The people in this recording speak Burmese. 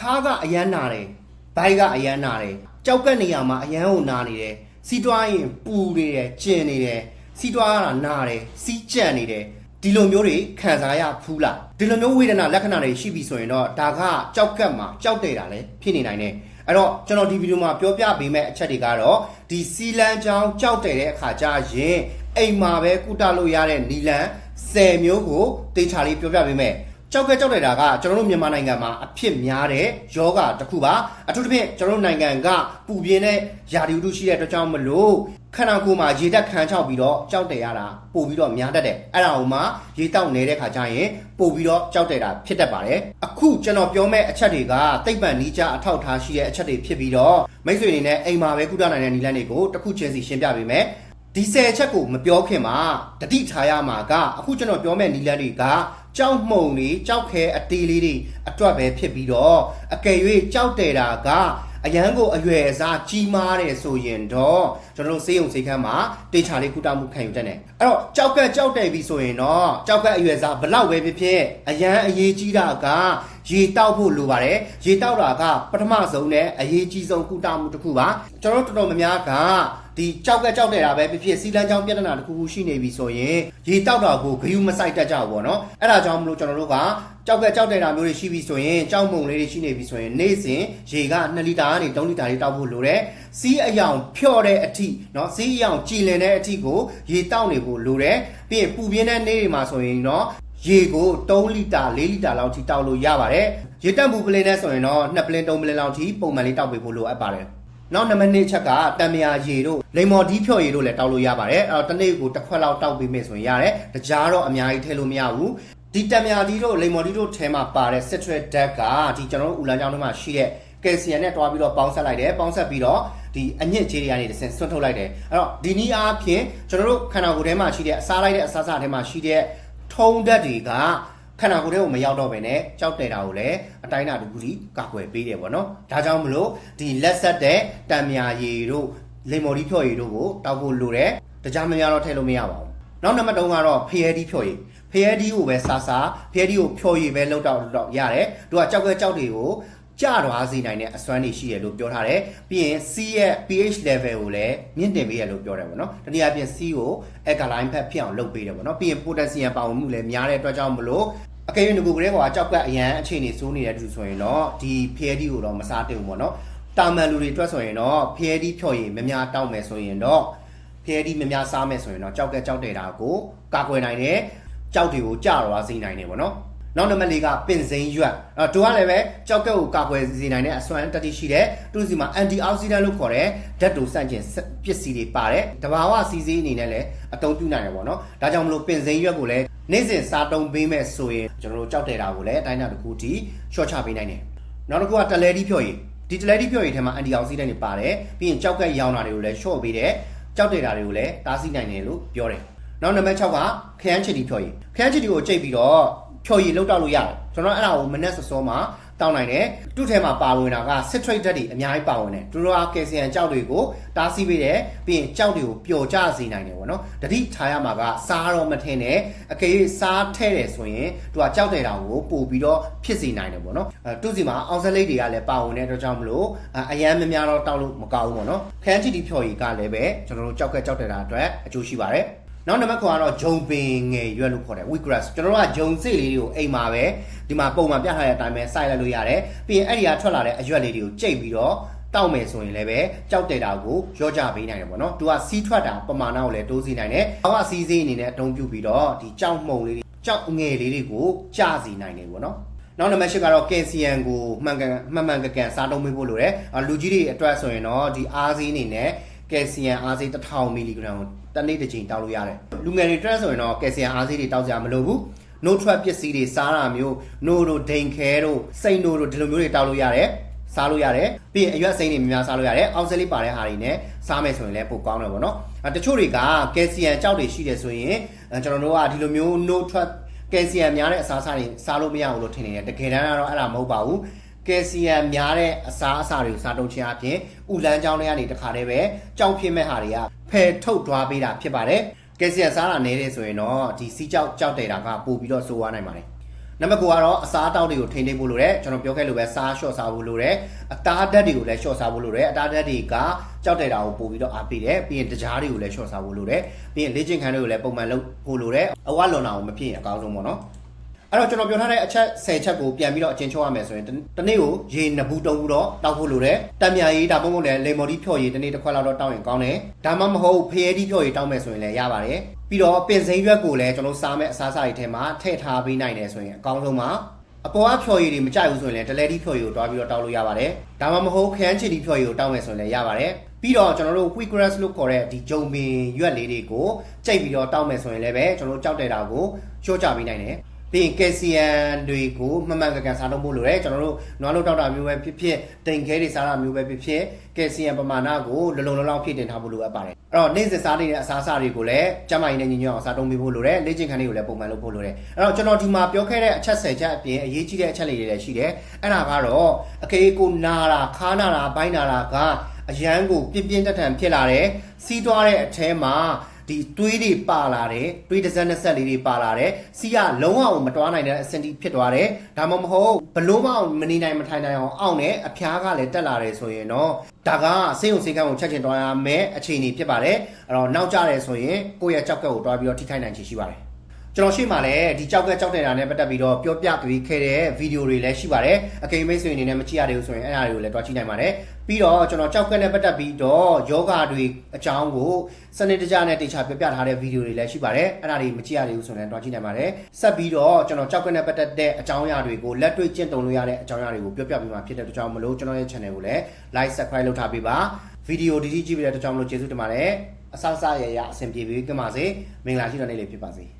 ခါးကအရန်နာတယ်ဘိုက်ကအရန်နာတယ်ကြောက်ကက်နေရမှာအရန်ကိုနာနေတယ်စီးတွားရင်ပူနေတယ်ကျင်နေတယ်စီးတွားရတာနာတယ်စီးကြံ့နေတယ်ဒီလိုမျိုးတွေခံစားရဖူးလားဒီလိုမျိုးဝေဒနာလက္ခဏာတွေရှိပြီဆိုရင်တော့ဒါကကြောက်ကက်မှာကြောက်တယ်တာလည်းဖြစ်နေနိုင်တယ်အဲ့တော့ကျွန်တော်ဒီဗီဒီယိုမှာပြောပြပေးမယ့်အချက်တွေကတော့ဒီစီလန်းချောင်းကြောက်တယ်တဲ့အခါကျရင်အိမ်မှာပဲကုတလို့ရတဲ့နီလန်10မျိုးကိုတေချာလေးပြောပြပေးမယ် ကြောက်ကက်ကြောက်တယ်တာကကျွန်တော်တို့မြန်မာနိုင်ငံမှာအဖြစ်များတဲ့ယောဂတစ်ခုပါအထူးသဖြင့်ကျွန်တော်တို့နိုင်ငံကပူပြင်းတဲ့ယာဒီဥတုရှိတဲ့အတွက်ကြောင့်မလို့ခန္ဓာကိုယ်မှာရေဓာတ်ခံချောက်ပြီးတော့ကြောက်တယ်ရတာပို့ပြီးတော့များတတ်တယ်အဲ့ဒါဟိုမှာရေတောက်နေတဲ့ခါကျရင်ပို့ပြီးတော့ကြောက်တယ်တာဖြစ်တတ်ပါတယ်အခုကျွန်တော်ပြောမယ့်အချက်တွေကသိပ္ပံနီးကြအထောက်ထားရှိတဲ့အချက်တွေဖြစ်ပြီးတော့မိတ်ဆွေအနေနဲ့အိမ်မှာပဲကုသနိုင်တဲ့နီလန်းတွေကိုတစ်ခုချင်းစီရှင်းပြပေးမယ်ဒီဆယ်အချက်ကိုမပြောခင်မှာတတိထားရမှာကအခုကျွန်တော်ပြောမယ့်နီလန်းတွေက ကြောက်မှုန်တွေကြောက်ခဲအသေးလေးတွေအတွက်ပဲဖြစ်ပြီးတော့အကယ်၍ကြောက်တယ်တာက အရန်ကိုအရွယ်အစားကြီးမားတယ်ဆိုရင်တော့ကျွန်တော်တို့စေးရုံစေးခန်းမှာတေချာလေးကုတမှုခံယူတတ်တယ်အဲ့တော့ကြောက်ကက်ကြောက်တယ်ပြီဆိုရင်တော့ကြောက်ကက်အရွယ်အစားဘလောက်ပဲဖြစ်ဖြစ်အရန်အရေးကြီးတာကရေတောက်ဖို့လိုပါတယ်ရေတောက်တာကပထမဆုံးနဲ့အရေးကြီးဆုံးကုတမှုတစ်ခုပါကျွန်တော်တို့တော်တော်များများကဒီကြောက်ကက်ကြောက်တယ်တာပဲဖြစ်ဖြစ်စီလန်းချောင်းပြဿနာတစ်ခုခုရှိနေပြီဆိုရင်ရေတောက်တာကိုဂယုမဆိုင်တတ်ကြဘူးပေါ့နော်အဲ့ဒါကြောင့်မလို့ကျွန်တော်တို့က ကြောက်ကက်ကြောက်တယ်တာမျိုးတွေရှိပြီဆိုရင်ကြောက်မုံလေးတွေရှိနေပြီဆိုရင်နေ့စဉ်ရေက2လီတာကနေ3လီတာလေးတောက်ဖို့လိုတယ်စီးအယောင်ဖြော့တဲ့အထိเนาะစီးအယောင်ကြည်လင်တဲ့အထိကိုရေတောက်နေဖို့လိုတယ်ပြီးရင်ပူပြင်းတဲ့နေ့တွေမှာဆိုရင်တော့ရေကို3လီတာ4လီတာလောက်ထိတောက်လို့ရပါတယ်ရေတက်ပူပလင်းနဲ့ဆိုရင်တော့2ပလင်း3ပလင်းလောက်ထိပုံမှန်လေးတောက်ပေးဖို့လိုအပ်ပါတယ်နောက်နံပါတ်2ချက်ကတံမြာရေတို့လိမ္မော်ဒီဖြော့ရေတို့လည်းတောက်လို့ရပါတယ်အဲ့တော့တစ်နေ့ကိုတစ်ခွက်လောက်တောက်ပေးမယ်ဆိုရင်ရတယ်တကြားတော့အများကြီးထည့်လို့မရဘူး ဒီတံမြာဒီတို့လိမ္မော်ဒီတို့ထဲမှာပါတဲ့ citric dust ကဒီကျွန်တော်တို့ဦးလန်းချောင်းထဲမှာရှိတဲ့ကယ်လ်ဆီယမ်နဲ့တွားပြီးတော့ပေါင်းဆက်လိုက်တယ်ပေါင်းဆက်ပြီးတော့ဒီအညစ်ကြေးတွေကနေတစ်ဆင့်ဆွတ်ထုတ်လိုက်တယ်အဲ့တော့ဒီနည်းအားဖြင့်ကျွန်တော်တို့ခန္ဓာကိုယ်ထဲမှာရှိတဲ့အစားလိုက်တဲ့အစားစားထဲမှာရှိတဲ့ထုံးဓာတ်တွေကခန္ဓာကိုယ်ထဲကိုမရောက်တော့ဘဲနဲ့ကြောက်တယ်တာကိုလည်းအတိုင်းအတာတစ်ခုထိကာကွယ်ပေးတယ်ပေါ့နော်ဒါကြောင့်မလို့ဒီလက်ဆက်တဲ့တံမြာရည်တို့လေမော်ဒီဖြော့ရည်တို့ကိုတောက်ဖို့လိုတယ်တကြားမများတော့ထည့်လို့မရပါဘူး နောက်နံပါတ်3ကတော့ဖျဲဒီဖြော့ရည်ဖျဲဒီကိုပဲစားစားဖျဲဒီကိုဖြော်ရည်ပဲလောက်တော့တော့ရတယ်သူကကြောက်ကဲကြောက်တွေကိုကြသွားစေနိုင်တဲ့အစွမ်းတွေရှိရလို့ပြောထားတယ်ပြီးရင် C ရဲ့ pH level ကိုလည်းမြင့်တင်ပေးရလို့ပြောတယ်ပေါ့နော်တနည်းအားဖြင့် C ကို alkaline ဖက်ဖြစ်အောင်လုပ်ပေးတယ်ပေါ့နော်ပြီးရင် potassium ပါဝင်မှုလည်းများတဲ့အတွက်ကြောင့်မလို့အကယ်၍ငကူကလေးကကြောက်ကက်အရန်အခြေအနေစိုးနေတဲ့သူဆိုရင်တော့ဒီဖျဲဒီကိုတော့မစားတင်ဘူးပေါ့နော်တာမန်လူတွေအတွက်ဆိုရင်တော့ဖျဲဒီဖြော်ရည်မများတောက်မယ်ဆိုရင်တော့ ဖျဲဒီမများစားမယ်ဆိုရင်တော့ကြောက်ကက်ကြောက်တဲ့တာကိုကာကွယ်နိုင်တယ်ကြောက်တွေကိုကြတော့စေနိုင်တယ်ပေါ့နော်နောက်နံပါတ်၄ကပင်စိမ်းရွက်အဲတူကလည်းပဲကြောက်ကက်ကိုကာကွယ်စေနိုင်တဲ့အစွမ်းတတိရှိတဲ့သူစီမှာ anti oxidant လို့ခေါ်တဲ့ဓာတ်တူစန့်ကျင်ပစ္စည်းတွေပါတယ်တဘာဝစီစီအနေနဲ့လည်းအသုံးပြုနိုင်တယ်ပေါ့နော်ဒါကြောင့်မလို့ပင်စိမ်းရွက်ကိုလည်းနေ့စဉ်စားတုံးပေးမဲ့ဆိုရင်ကျွန်တော်တို့ကြောက်တဲ့တာကိုလည်းအတိုင်းအတာတစ်ခုထိရှော့ချပေးနိုင်တယ်နောက်တစ်ခုကတလဲတီးဖြော်ရည်ဒီတလဲတီးဖြော်ရည်ထဲမှာ anti oxidant တွေပါတယ်ပြီးရင်ကြောက်ကက်ရောင်တာတွေကိုလည်းရှော့ပေးတယ် ကြောက်တဲ့တာတွေကိုလည်းတားဆီးနိုင်တယ်လို့ပြောတယ်နောက်နံပါတ်6ကခရမ်းချီတီဖြော်ရည်ခရမ်းချီတီကိုကြိတ်ပြီးတော့ ဖြော်ရည်လောက်တောက်လို့ရတယ်ကျွန်တော်အဲ့ဒါကိုမနက်စောစောမှာတောင်းနိုင်တယ်သူ့ထဲမှာပါဝင်တာက citrate ဓာတ်တွေအများကြီးပါဝင်တယ်သူတို့ကကယ်ဆီယမ်ကြောက်တွေကိုတားဆီးပေးတယ်ပြီးရင်ကြောက်တွေကိုပျော်ကျစေနိုင်တယ်ပေါ့နော်တတိထားရမှာကစားတော့မထင်းနဲ့အကယ်၍စားထဲ့တယ်ဆိုရင်သူကကြောက်တဲ့တာကိုပို့ပြီးတော့ဖြစ်စေနိုင်တယ်ပေါ့နော်အဲသူ့စီမှာအောင်စလိတ်တွေကလည်းပါဝင်တဲ့အတွက်ကြောင့်မလို့အရန်မများတော့တောက်လို့မကောင်းဘူးပေါ့နော်ခန်းချီတီဖြော်ရည်ကလည်းပဲကျွန်တော်တို့ကြောက်ကက်ကြောက်တဲ့တာအတွက်အကျိုးရှိပါတယ် နောက်နံပါတ်9ကတော့ဂျုံပင်ငယ်ရွက်လို့ခေါ်တယ် wheatgrass ကျွန်တော်တို့ကဂျုံစိတ်လေးတွေကိုအိမ်မှာပဲဒီမှာပုံမှန်ပြထားတဲ့အတိုင်းပဲစိုက်လိုက်လို့ရတယ်ပြီးရင်အဲ့ဒီကထွက်လာတဲ့အရွက်လေးတွေကိုကြိတ်ပြီးတော့တောက်မယ်ဆိုရင်လည်းပဲကြောက်တဲ့တာကိုရောကြပေးနိုင်တယ်ပေါ့နော်သူကစီးထွက်တာပမာဏကိုလည်းတိုးစီနိုင်တယ်။ဘာကစီးစိအနေနဲ့အသုံးပြုပြီးတော့ဒီကြောက်မှုန်လေးတွေကြောက်ငယ်လေးတွေကိုကျစီနိုင်တယ်ပေါ့နော်။နောက်နံပါတ်၈ကတော့ကယ်ဆီယမ်ကိုမှန်ကန်မှန်မှန်ကန်ကန်စားသုံးပေးဖို့လိုတယ်။လူကြီးတွေအတွက်ဆိုရင်တော့ဒီအားစီးအနေနဲ့ ကယ်ဆီယမ်အားစိ1000မီလီဂရမ်ကိုတစ်နေ့တစ်ချိန်တောက်လို့ရတယ်လူငယ်တွေအတွက်ဆိုရင်တော့ကယ်ဆီယမ်အားစိတွေတောက်ကြမလို့ဘူး no trap ပစ္စည်းတွေစားတာမျိုး no တို့ဒိန်ခဲတို့စိတ်နိုတို့ဒီလိုမျိုးတွေတောက်လို့ရတယ်စားလို့ရတယ်ပြီးရင်အရွက်စိမ်းတွေများများစားလို့ရတယ်အောက်ဆယ်လေးပါတဲ့ဟာတွေနဲ့စားမယ်ဆိုရင်လည်းပိုကောင်းတယ်ပေါ့နော်အဲတချို့တွေကကယ်ဆီယမ်ကြောက်တွေရှိတယ်ဆိုရင်ကျွန်တော်တို့ကဒီလိုမျိုး no trap ကယ်ဆီယမ်များတဲ့အစားအစာတွေစားလို့မရဘူးလို့ထင်နေတယ်တကယ်တမ်းကတော့အဲ့ဒါမဟုတ်ပါဘူး ကယ်ဆီယမ်များတဲ့အစားအစာတွေကိုစားတုံးခြင်းအပြင်ဥလန်းကြောင်းတွေကနေတခါတည်းပဲကြောက်ဖြစ်မဲ့ဟာတွေကဖယ်ထုတ်သွားပေးတာဖြစ်ပါတယ်ကယ်ဆီယမ်စားတာနည်းတယ်ဆိုရင်တော့ဒီစီးကြောက်ကြောက်တယ်တာကပို့ပြီးတော့စိုးသွားနိုင်ပါတယ်နံပါတ်9ကတော့အစားအသောက်တွေကိုထိန်းသိမ်းဖို့လိုတယ်ကျွန်တော်ပြောခဲ့လို့ပဲစားလျှော့စားဖို့လိုတယ်အသားဓာတ်တွေကိုလည်းလျှော့စားဖို့လိုတယ်အသားဓာတ်တွေကကြောက်တဲ့တာကိုပို့ပြီးတော့အားပေးတယ်ပြီးရင်တကြားတွေကိုလည်းလျှော့စားဖို့လိုတယ်ပြီးရင်လေ့ကျင့်ခန်းတွေကိုလည်းပုံမှန်လုပ်ဖို့လိုတယ်အဝလွန်တာကိုမဖြစ်ရင်အကောင်းဆုံးပေါ့နော် အဲ့တော့ကျွန်တော်ပြောထားတဲ့အချက်10ချက်ကိုပြန်ပြီးတော့အချင်းချုပ်ရမယ်ဆိုရင်တတနေ့ကိုရေနှစ်ဘူးသုံးဘူးတော့တောက်ဖို့လိုတယ်တံမြာရီဒါမှမဟုတ်လည်းလေမော်ဒီဖြော်ရည်တနေ့တစ်ခွက်လောက်တော့တောက်ရင်ကောင်းတယ်ဒါမှမဟုတ်ဖျဲဒီဖြော်ရည်တောက်မယ်ဆိုရင်လည်းရပါတယ်ပြီးတော့ပင်စိမ်းရွက်ကိုလည်းကျွန်တော်စားမဲ့အစားအစာတွေထဲမှာထည့်ထားပေးနိုင်တယ်ဆိုရင်အကောင်းဆုံးပါအပေါ်ကဖြော်ရည်တွေမကြိုက်ဘူးဆိုရင်လည်းဒလဲတီဖြော်ရည်ကိုတွားပြီးတော့တောက်လို့ရပါတယ်။ဒါမှမဟုတ်ခရမ်းချီတီဖြော်ရည်ကိုတောက်မယ်ဆိုရင်လည်းရပါတယ်။ပြီးတော့ကျွန်တော်တို့ quick grass လို့ခေါ်တဲ့ဒီဂျုံပင်ရွက်လေးတွေကိုကြိတ်ပြီးတော့တောက်မယ်ဆိုရင်လည်းပဲကျွန်တော်တို့ကြောက်တဲ့တာကိုလျှော့ချပေးနိုင်တယ်။ ပြီးရင်ကယ်ဆီယမ်တွေကိုမှန်မှန်ကန်ကန်စားလို့ဖို့လိုတယ်ကျွန်တော်တို့နွားလို့တောက်တာမျိုးပဲဖြစ်ဖြစ်တိမ်ခဲတွေစားတာမျိုးပဲဖြစ်ဖြစ်ကယ်ဆီယမ်ပမာဏကိုလုံလုံလောက်လောက်ဖြည့်တင်ထားဖို့လိုအပ်ပါတယ်အဲ့တော့နေ့စဉ်စားနေတဲ့အစားအစာတွေကိုလည်းကျန်းမာရေးနဲ့ညီညွတ်အောင်စားသုံးပေးဖို့လိုတယ်လေ့ကျင့်ခန်းတွေကိုလည်းပုံမှန်လုပ်ဖို့လိုတယ်အဲ့တော့ကျွန်တော်ဒီမှာပြောခဲ့တဲ့အချက်၁၀ချက်အပြင်အရေးကြီးတဲ့အချက်လေးတွေလည်းရှိတယ်အဲ့ဒါကတော့အကေကိုနာတာခါနာတာဘိုင်းနာတာကအရန်ကိုပြင်းပြင်းထန်ထန်ဖြစ်လာတယ်စီးသွားတဲ့အထဲမှာ ဒီတွေးတွေပါလာတယ်တွေးတစ်စက်နှစ်စက်လေးတွေပါလာတယ်စီကလုံးဝမတွားနိုင်တဲ့အဆင့်တိဖြစ်သွားတယ်ဒါမှမဟုတ်ဘလို့မအောင်မနေနိုင်မထိုင်နိုင်အောင်အောင့်နဲ့အဖျားကလည်းတက်လာတယ်ဆိုရင်တော့ဒါကစေယုံစေကန်းကိုချက်ချင်တွားရမယ်အခြေအနေဖြစ်ပါတယ်အဲ့တော့နောက်ကျတယ်ဆိုရင်ကိုယ့်ရဲ့ကြောက်ကက်ကိုတွားပြီးတော့ထိခိုက်နိုင်ချေရှိပါတယ် ကျွန်တော်ရှိမှလည်းဒီကြောက်ကက်ကြောက်တဲ့တာနဲ့ပတ်သက်ပြီးတော့ပြောပြပေးခဲ့တဲ့ဗီဒီယိုတွေလည်းရှိပါတယ်အကိမိတ်ဆွေအနေနဲ့မကြည့်ရသေးဘူးဆိုရင်အဲ့ဒါတွေကိုလည်းတွားကြည့်နိုင်ပါတယ်ပြီးတော့ကျွန်တော်ကြောက်ကက်နဲ့ပတ်သက်ပြီးတော့ယောဂတွေအကြောင်းကိုစနစ်တကျနဲ့တေချာပြပြထားတဲ့ဗီဒီယိုတွေလည်းရှိပါတယ်အဲ့ဒါတွေမကြည့်ရသေးဘူးဆိုရင်တွားကြည့်နိုင်ပါတယ်ဆက်ပြီးတော့ကျွန်တော်ကြောက်ကက်နဲ့ပတ်သက်တဲ့အကြောင်းအရာတွေကိုလက်တွေ့ကျင့်သုံးလို့ရတဲ့အကြောင်းအရာတွေကိုပြောပြပေးမှာဖြစ်တဲ့အတွက်ကြောင့်မလို့ကျွန်တော်ရဲ့ channel ကိုလည်း like subscribe လုပ်ထားပေးပါဗီဒီယိုဒီဒီကြည့်ပြီးတဲ့အတွက်ကြောင့်မလို့ကျေးဇူးတင်ပါတယ်အဆောက်အအရရအဆင်ပြေပြီးကြပါစေမင်္ဂလာရှိတဲ့နေ့လေးဖြစ်ပါစေ